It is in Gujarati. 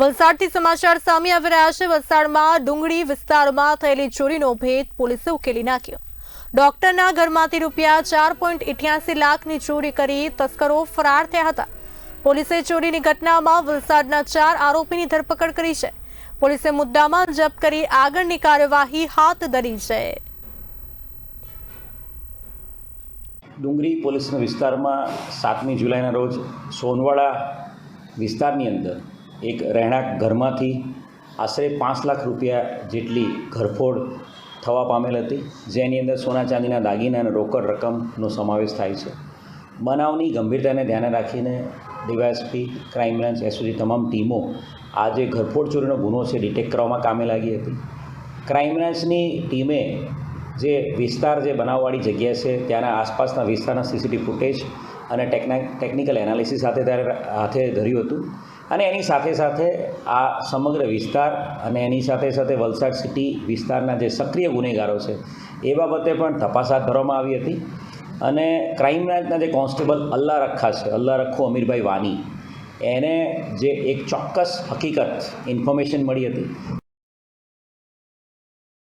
વલસાડથી સમાચાર સામે આવી રહ્યા છે. વલસાડમાં ડુંગળી વિસ્તારમાં થયેલી ચોરીનો ભેદ પોલીસે ઉકેલી નાખ્યો. ડોક્ટરના ઘરમાંથી રૂપિયા ચાર પોઈન્ટ ઇઠ્યાસી લાખની ચોરી કરી તસ્કરો ફરાર થયા હતા. પોલીસે ચોરીની ઘટનામાં વલસાડના ચાર આરોપીની ધરપકડ કરી છે. પોલીસે મુદ્દામાં જપ્ત કરી આગળની કાર્યવાહી હાથ ધરી છે. ડુંગરી પોલીસના વિસ્તારમાં સાતમી જુલાઈના રોજ સોનવાડા વિસ્તારની અંદર એક રહેણાંક ઘરમાંથી આશરે પાંચ લાખ રૂપિયા જેટલી ઘરફોડ થવા પામેલ હતી, જેની અંદર સોના ચાંદીના દાગીના અને રોકડ રકમનો સમાવેશ થાય છે. બનાવની ગંભીરતાને ધ્યાને રાખીને ડીવાયએસપી, ક્રાઇમ બ્રાન્ચ એસઓજી તમામ ટીમો આ જે ઘરફોડ ચોરીનો ગુનો છે ડિટેક્ટ કરવામાં કામે લાગી હતી. ક્રાઇમ બ્રાન્ચની ટીમે જે વિસ્તાર, જે બનાવવાળી જગ્યા છે, ત્યાંના આસપાસના વિસ્તારના સીસીટીવી ફૂટેજ અને ટેકના, ટેકનિકલ એનાલિસિસ સાથે ત્યારે હાથે ધર્યું હતું. અને એની સાથે સાથે આ સમગ્ર વિસ્તાર અને એની સાથે સાથે વલસાડ સિટી વિસ્તારના જે સક્રિય ગુનેગારો છે, એ બાબતે પણ તપાસ હાથ ધરવામાં આવી હતી. અને ક્રાઇમ બ્રાન્ચના જે કોન્સ્ટેબલ અલ્લા રખા છે, અલ્લા રખો અમીરભાઈ વાની, એને જે એક ચોક્કસ હકીકત ઇન્ફોર્મેશન મળી હતી.